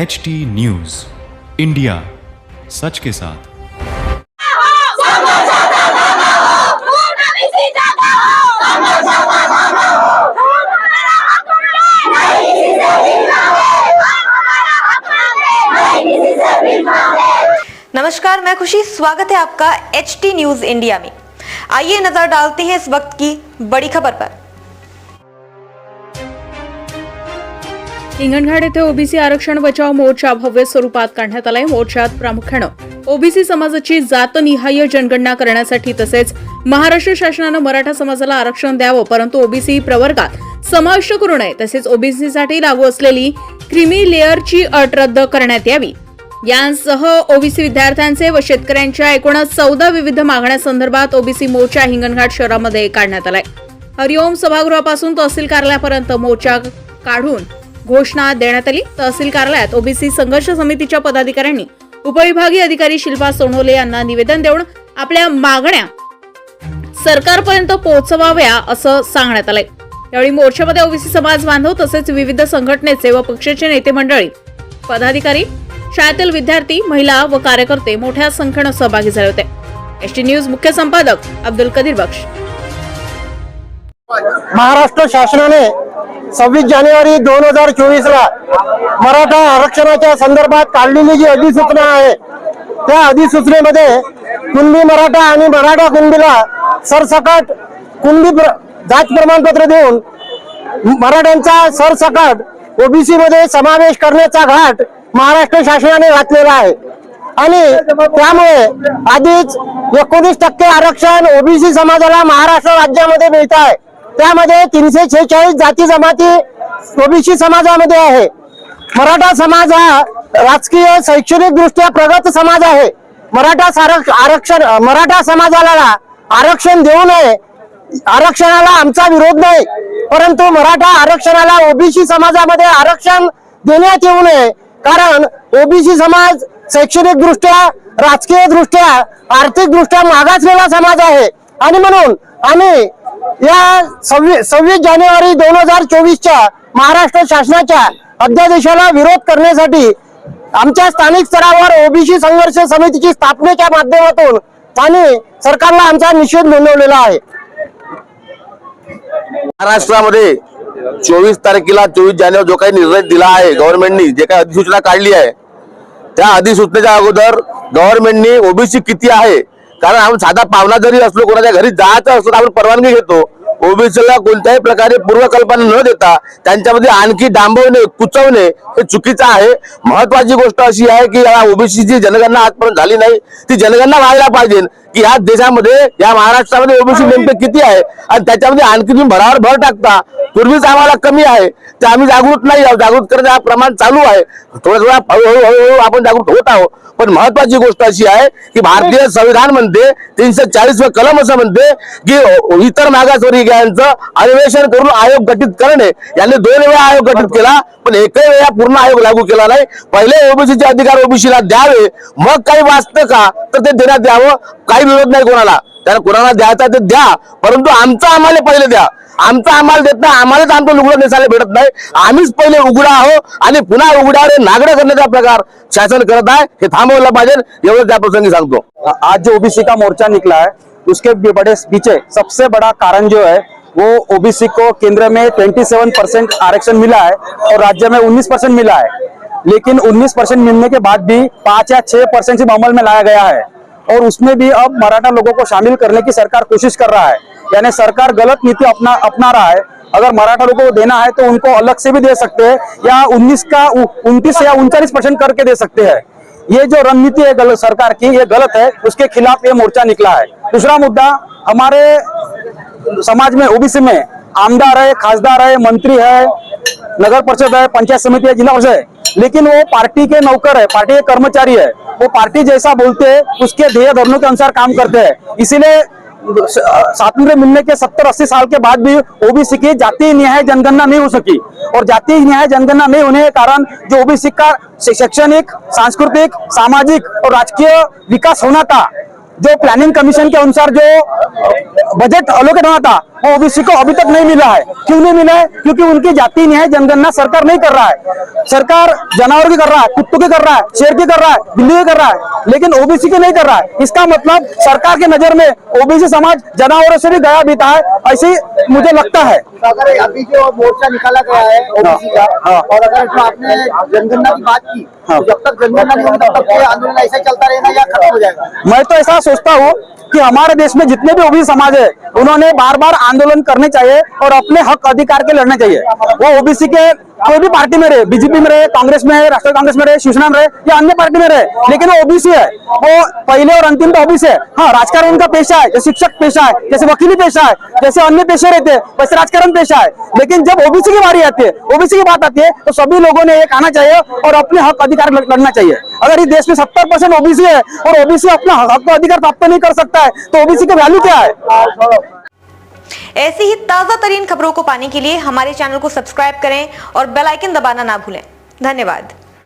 H T news India सच के साथ। नमस्कार, मैं खुशी। स्वागत है आपका एच टी न्यूज़ इंडिया में। आइए नज़र डालते हैं इस वक्त की बड़ी खबर पर। हिंगणघाट येथे ओबीसी आरक्षण बचाव मोर्चा भव्य स्वरूपात काढण्यात आलाय. मोर्चात प्रामुख्यानं ओबीसी समाजाची जातनिहाय जनगणना करण्यासाठी तसेच महाराष्ट्र शासनानं मराठा समाजाला आरक्षण द्यावं परंतु ओबीसी प्रवर्गात समाविष्ट करू नये तसेच ओबीसीसाठी लागू असलेली क्रिमी लेअरची अट रद्द करण्यात यावी. यांसह ओबीसी विद्यार्थ्यांचे व शेतकऱ्यांच्या एकूणच चौदा विविध मागण्यासंदर्भात ओबीसी मोर्चा हिंगणघाट शहरामध्ये काढण्यात आलाय. हरिओम सभागृहापासून तहसील कार्यालयापर्यंत मोर्चा काढून घोषणा देण्यात आली. तहसील कार्यालयात ओबीसी संघर्ष समितीच्या पदाधिकाऱ्यांनी उपविभागीय अधिकारी शिल्पा सोनोले यांना निवेदन देऊन आपल्या मागण्या सरकारपर्यंत पोहोचवाव्या असं सांगण्यात आलंय. यावेळी मोर्चामध्ये ओबीसी समाज बांधव तसेच विविध संघटनेचे व पक्षाचे नेते मंडळी पदाधिकारी शाळेतील विद्यार्थी महिला व कार्यकर्ते मोठ्या संख्येनं सहभागी झाले होते. एसटी न्यूज मुख्य संपादक अब्दुल कदीर बख्श. महाराष्ट्र शासनाने सव्वीस जानेवारी दोन हजार चोवीस ला मराठा आरक्षणाच्या संदर्भात काढलेली जी अधिसूचना आहे त्या अधिसूचनेमध्ये कुणबी मराठा आणि मराठा कुणबीला सरसकट कुणबी प्र- जात प्रमाणपत्र देऊन मराठ्यांचा सरसकट ओबीसी मध्ये समावेश करण्याचा घाट महाराष्ट्र शासनाने घातलेला आहे. आणि त्यामुळे आधीच एकोणीस टक्के आरक्षण ओबीसी समाजाला महाराष्ट्र राज्यामध्ये मिळत आहे. त्यामध्ये तीनशे छेचाळीस जाती जमाती ओबीसी समाजामध्ये आहे. मराठा समाज हा राजकीय शैक्षणिक दृष्ट्या प्रगत समाज आहे. मराठा आरक्षण मराठा समाजाला आरक्षण देऊ नये. आरक्षणाला आमचा विरोध नाही. परंतु मराठा आरक्षणाला ओबीसी समाजामध्ये आरक्षण देण्यात येऊ नये. कारण ओबीसी समाज शैक्षणिक दृष्ट्या राजकीय दृष्ट्या आर्थिक दृष्ट्या मागासलेला समाज आहे. आणि म्हणून आम्ही या सव्वीस सव्वीस जानेवारी दोन हजार चोवीसच्या महाराष्ट्र शासनाच्या अध्यादेशाला विरोध करण्यासाठी आमच्या स्थानिक स्तरावर ओबीसी संघर्ष समितीची स्थापनेच्या माध्यमातून आणि सरकारला आमचा निषेध नोंदवलेला आहे. महाराष्ट्रामध्ये चोवीस तारखेला चोवीस जानेवारी जो काही निर्णय दिला आहे गव्हर्नमेंटनी जे काही अधिसूचना काढली आहे त्या अधिसूचनेच्या अगोदर गव्हर्नमेंटनी ओबीसी किती आहे कारण आपण साधा पाहुणा जरी असलो कोणाच्या घरी जायचं असलो तर आपण परवानगी घेतो. ओबीसीला कोणत्याही प्रकारे पूर्वकल्पना न देता त्यांच्यामध्ये आणखी डांबवणे कुचवणे हे चुकीचं आहे. महत्वाची गोष्ट अशी आहे की या ओबीसीची जनगणना आजपर्यंत झाली नाही. ती जनगणना व्हायला पाहिजे. की या देशामध्ये या महाराष्ट्रामध्ये ओबीसी नेमके किती आहे? आणि त्याच्यामध्ये आणखी तुम्ही भरावर भर टाकता. पूर्वीच आम्हाला कमी आहे. ते आम्ही जागृत नाही आहोत. जागृत करण्याचं हा प्रमाण चालू आहे. थोडं थोडं हळूहळू आपण जागृत होत आहोत. पण महत्वाची गोष्ट अशी आहे की भारतीय संविधान म्हणते तीनशे चाळीस कलम असं म्हणते की इतर मागासवर्गीयांचं अन्वेषण करून आयोग गठीत करणे. यांनी दोन वेळा आयोग गठीत केला पण एकही वेळा पूर्ण आयोग लागू केला नाही. पहिले ओबीसीचे अधिकार ओबीसीला द्यावे. मग काही वाचतं का? तर ते देण्यात यावं. काही काही विरोध नाही कोणाला. कारण कोणाला द्यायचा ते द्या परंतु आमचं आम्हाला पहिले द्या. आमचं आम्हाला देत नाही आम्हालाच आमचं लुगडं नेसायला भेटत नाही. आम्हीच पहिले उघडा आहो आणि पुन्हा उघड्यावर नागडं करण्याचा प्रकार शासन करत आहे हे थांबवलं पाहिजे. एवढं त्या प्रसंगी सांगतो. आज जो ओबीसी का मोर्चा निकला है उसके बड़े पीछे सबसे बड़ा कारण जो है वो ओबीसी को केंद्र में 27 परसेंट आरक्षण मिला है और राज्य में 19 परसेंट मिला है। लेकिन 19 परसेंट मिलने के बाद भी पांच या छह परसेंट सिर्फ अमल में लाया गया है। और उसमें भी अब मराठा लोगों को शामिल करने की सरकार कोशिश कर रहा है। यानी सरकार गलत नीति अपना अपना रहा है। अगर मराठा लोगों को देना है तो उनको अलग से भी दे सकते हैं या 19 का उनतीस या उनचालीस परसेंट करके दे सकते हैं। ये जो रणनीति है गलत सरकार की, ये गलत है। उसके खिलाफ ये मोर्चा निकला है। दूसरा मुद्दा, हमारे समाज में, ओबीसी में आमदार है, खासदार है, मंत्री है, नगर परिषद है, पंचायत समिति है, जिला परिषद है। लेकिन वो पार्टी के नौकर है, पार्टी के कर्मचारी है। वो पार्टी जैसा बोलते हैं, उसके ध्येय धर्मों के अनुसार काम करते हैं। इसीलिए स्वातंत्र मिलने के सत्तर अस्सी साल के बाद भी ओबीसी की जातीय न्याय जनगणना नहीं हो सकी। और जातीय न्याय जनगणना नहीं होने के कारण जो ओबीसी का शैक्षणिक, सांस्कृतिक, सामाजिक और राजकीय विकास होना था, जो प्लानिंग कमीशन के अनुसार जो बजट अलोकेट होना था ओबीसी को अभी तक नहीं मिला है। क्यों नहीं मिला है? क्योंकि उनकी जाति न्याय जनगणना सरकार नहीं कर रहा है। सरकार जानवर की कर रहा है कुत्तों की कर रहा है शेर की कर रहा है बिल्ली की कर रहा है लेकिन ओबीसी की नहीं कर रहा है। इसका मतलब सरकार की नज़र में ओबीसी समाज जानवरों से भी गया बीता है ऐसे मुझे लगता है। अगर अभी जो मोर्चा निकाला गया है ओबीसी का हाँ। और अगर जो आपने जनगणना की बात की हाँ। तो जब तक जनगणना नहीं होगी तब तक आंदोलन ऐसे चलता रहेगा या खत्म हो जाएगा? मैं तो ऐसा सोचता हूँ कि हमारे देश में जितने भी ओबीसी समाज है उन्होंने बार बार आंदोलन करने चाहिए और अपने हक अधिकार के लड़ने चाहिए। वो ओबीसी के कोई भी पार्टी में रहे, बीजेपी में रहे, कांग्रेस में रहे राष्ट्रीय कांग्रेस में रहे, शिवसेना में रहे, या अन्य पार्टी में रहे, लेकिन वो ओबीसी है। वो पहले और अंतिम तो ओबीसी है। हाँ राजकारण का पेशा है, जैसे शिक्षक पेशा है, जैसे वकीली पेशा है, जैसे अन्य पेशे रहते हैं, वैसे राजकारण पेशा है। लेकिन जब ओबीसी की बारी आती है, ओबीसी की बात आती है तो सभी लोगों ने एक आना चाहिए और अपने हक अधिकार लड़- लड़ना चाहिए। अगर इस देश में सत्तर परसेंट ओबीसी है और ओबीसी अपना हक अधिकार प्राप्त नहीं कर सकता है तो ओबीसी का वैल्यू क्या है? ऐसी ही ताजा तरीन खबरों को पाने के लिए हमारे चैनल को सब्सक्राइब करें और बेल आइकन दबाना ना भूलें। धन्यवाद।